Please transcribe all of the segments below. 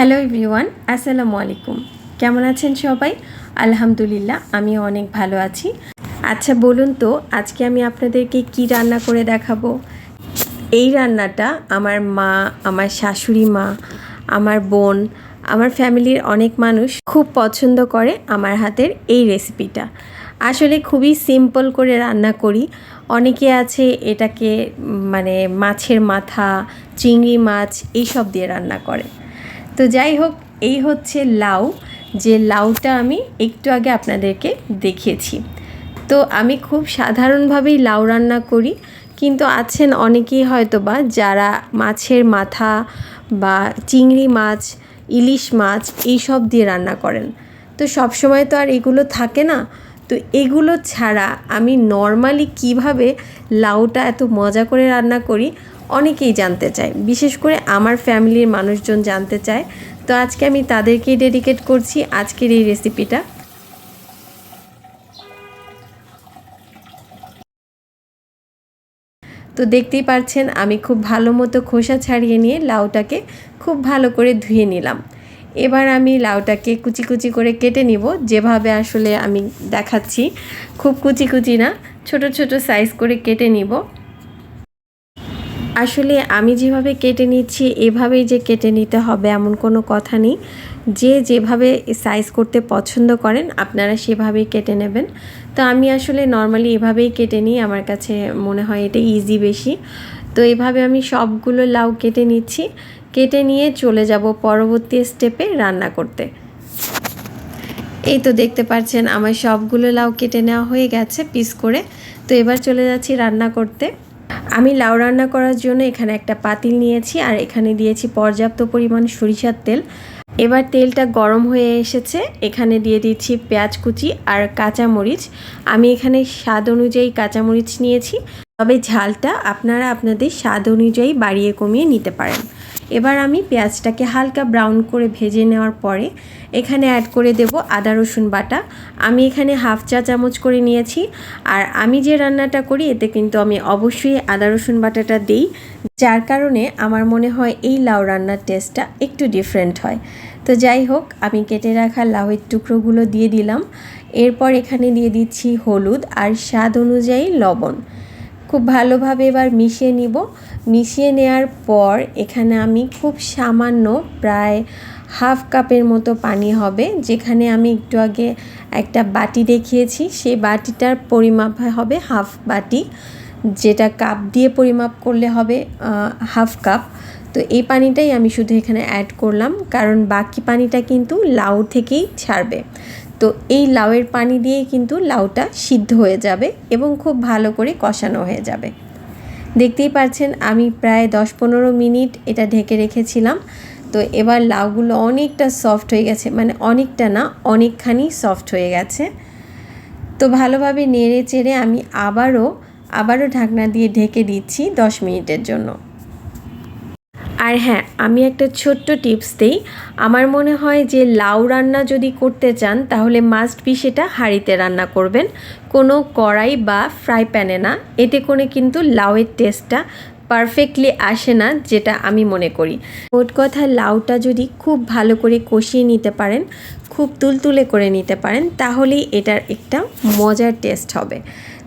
Hello everyone, আসসালামু আলাইকুম। কেমন আছেন সবাই? আলহামদুলিল্লাহ আমি অনেক ভালো আছি। আচ্ছা বলুন তো, আজকে আমি আপনাদেরকে কি রান্না করে দেখাবো? এই রান্নাটা আমার মা, আমার শাশুড়ি মা, আমার বোন, আমার ফ্যামিলির অনেক মানুষ খুব পছন্দ করে আমার হাতের এই রেসিপিটা। আসলে খুবই সিম্পল করে রান্না করি। অনেকে আছে এটাকে মানে মাছের মাথা, চিংড়ি মাছ, এইসব দিয়ে রান্না করে। তো যাই হোক, এই হচ্ছে লাউ, যে লাউটা আমি একটু আগে আপনাদেরকে দেখিয়েছি। তো আমি খুব সাধারণভাবেই লাউ রান্না করি, কিন্তু আছেন অনেকেই হয়তো বা যারা মাছের মাথা বা চিংড়ি মাছ, ইলিশ মাছ এইসব দিয়ে রান্না করেন। তো সব সময় তো আর এগুলো থাকে না। তো এগুলো ছাড়া আমি নর্মালি কীভাবে লাউটা এত মজা করে রান্না করি অনেকেই জানতে চায়। বিশেষ করে আমার ফ্যামিলির মানুষজন জানতে চায়। তো আজকে আমি তাদেরকেই ডেডিকেট করছি আজকের এই রেসিপিটা তো দেখতেই পাচ্ছেন আমি খুব ভালো মতো খোসা ছাড়িয়ে নিয়ে লাউটাকে খুব ভালো করে ধুয়ে নিলাম। এবার আমি লাউটাকে কুচি কুচি করে কেটে নিব। যেভাবে আসলে আমি দেখাচ্ছি, খুব কুচি কুচি না, ছোট ছোট সাইজ করে কেটে নিব। আসলে আমি যেভাবে কেটে নিচ্ছি, এভাবেই যে কেটে নিতে হবে এমন কোনো কথা নেই। যে যেভাবে সাইজ করতে পছন্দ করেন, আপনারা সেভাবেই কেটে নেবেন। তো আমি আসলে নর্মালি এভাবেই কেটে নিই, আমার কাছে মনে হয় এটা ইজি বেশি। তো এভাবে আমি সবগুলো লাউ কেটে নিচ্ছি। কেটে নিয়ে চলে যাব পরবর্তী স্টেপে রান্না করতে। এই তো দেখতে পাচ্ছেন, আমার সবগুলো লাউ কেটে নেওয়া হয়ে গেছে পিস করে। তো এবার চলে যাচ্ছি রান্না করতে। আমি লাউ রান্না করার জন্য এখানে একটা পাতিল নিয়েছি আর এখানে দিয়েছি পর্যাপ্ত পরিমাণ সরিষার তেল। এবার তেলটা গরম হয়ে এসেছে। এখানে দিয়ে দিচ্ছি পেঁয়াজ কুচি আর কাঁচামরিচ। আমি এখানে স্বাদ অনুযায়ী কাঁচামরিচ নিয়েছি। তবে ঝালটা আপনারা আপনাদের স্বাদ অনুযায়ী বাড়িয়ে কমিয়ে নিতে পারেন। এবার আমি পেঁয়াজটাকে হালকা ব্রাউন করে ভেজে নেওয়ার পরে এখানে অ্যাড করে দেব আদা, রসুন বাটা। আমি এখানে হাফ চা চামচ করে নিয়েছি। আর আমি যে রান্নাটা করি, এতে কিন্তু আমি অবশ্যই আদা, রসুন বাটাটা দিই। যার কারণে আমার মনে হয় এই লাউ রান্নার টেস্টটা একটু ডিফারেন্ট হয়। তো যাই হোক, আমি কেটে রাখা লাউয়ের টুকরোগুলো দিয়ে দিলাম। এরপর এখানে দিয়ে দিচ্ছি হলুদ আর স্বাদ অনুযায়ী লবণ। খুব ভালোভাবে এবার মিশিয়ে নিব। মিশিয়ে নেওয়ার পর এখানে আমি খুব সামান্য প্রায় হাফ কাপের মতো পানি হবে, যেখানে আমি একটু আগে একটা বাটি দেখিয়েছি। সেই বাটিটার পরিমাপ হবে হাফ বাটি, যেটা কাপ দিয়ে পরিমাপ করলে হবে হাফ কাপ। তো এই পানিটাই আমি শুধু এখানে অ্যাড করলাম, কারণ বাকি পানিটা কিন্তু লাউ থেকেই ছাড়বে। তো এই লাউয়ের পানি দিয়েই কিন্তু লাউটা সিদ্ধ হয়ে যাবে এবং খুব ভালো করে কষানো হয়ে যাবে। দেখতেই পাচ্ছেন আমি প্রায় দশ পনেরো মিনিট এটা ঢেকে রেখেছিলাম। তো এবার লাউগুলো অনেকটা সফট হয়ে গেছে মানে অনেকটা না, অনেকখানি সফট হয়ে গেছে। তো ভালোভাবে নেড়ে চেড়ে আমি আবারও আবারও ঢাকনা দিয়ে ঢেকে দিচ্ছি দশ মিনিটের জন্য। আর হ্যাঁ আমি একটা ছোট্ট টিপস দিই। আমার মনে হয় যে লাউ রান্না যদি করতে চান, তাহলে মাস্ট বি সেটা হাঁড়িতে রান্না করবেন। কোনো কড়াই বা ফ্রাই প্যানে না। এতে করে কিন্তু লাউয়ের টেস্টটা পারফেক্টলি আসে না, যেটা আমি মনে করি। মোট কথা, লাউটা যদি খুব ভালো করে কষিয়ে নিতে পারেন, খুব তুলতুলে করে নিতে পারেন, তাহলেই এটার একটা মজার টেস্ট হবে।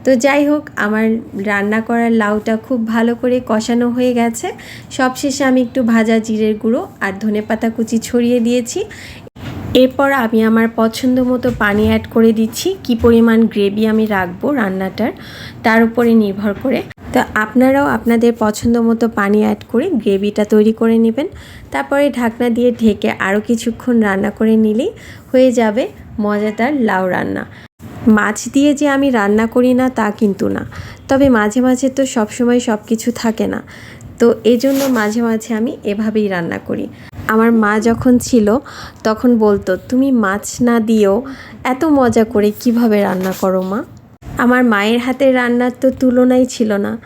তো যাই হোক, আমার রান্না করার লাউটা খুব ভালো করে কষানো হয়ে গেছে। সবশেষে আমি একটু ভাজা জিরের গুঁড়ো আর ধনেপাতা কুচি ছড়িয়ে দিয়েছি। এরপর আমি আমার পছন্দ মতো পানি অ্যাড করে দিচ্ছি, কি পরিমাণ গ্রেভি আমি রাখব রান্নাটার, তার উপরে নির্ভর করে। তো আপনারাও আপনাদের পছন্দ মতো পানি অ্যাড করে গ্রেভিটা তৈরি করে নেবেন। তারপরে ঢাকনা দিয়ে ঢেকে আরও কিছুক্ষণ রান্না করে নিলেই হয়ে যাবে মজাদার লাউ রান্না। মাছ দিয়ে যে আমি রান্না করি না, তা কিন্তু না। তবে মাঝে মাঝে তো সবসময় সব কিছু থাকে না। তো এজন্য মাঝে মাঝে আমি এভাবেই রান্না করি। আমার মা যখন ছিল, তখন বলতো, তুমি মাছ না দিয়েও এত মজা করে কীভাবে রান্না করো মা? আমার মায়ের হাতের রান্নার তো তুলনাই ছিল না।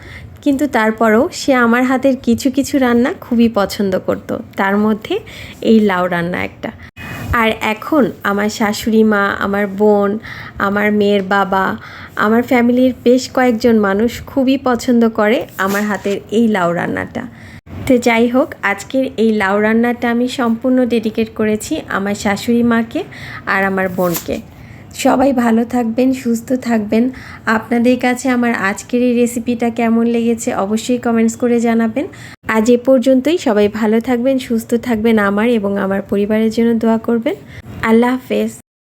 কিন্তু তারপরেও সে আমার হাতের কিছু কিছু রান্না খুবই পছন্দ করত। তার মধ্যে এই লাউ রান্না একটা। আর এখন আমার শাশুড়ি মা, আমার বোন, আমার মেয়ের বাবা, আমার ফ্যামিলির বেশ কয়েকজন মানুষ খুবই পছন্দ করে আমার হাতের এই লাউ রান্নাটা। তো যাই হোক, আজকের এই লাউ রান্নাটা আমি সম্পূর্ণ ডেডিকেট করেছি আমার শাশুড়ি মাকে আর আমার বোনকে। সবাই ভালো থাকবেন, সুস্থ থাকবেন। আপনাদের কাছে আমার আজকের এই রেসিপিটা কেমন লেগেছে অবশ্যই কমেন্টস করে জানাবেন। আজ এ পর্যন্তই। সবাই ভালো থাকবেন, সুস্থ থাকবেন আমার এবং আমার পরিবারের জন্য দোয়া করবেন। আল্লাহ হাফেজ।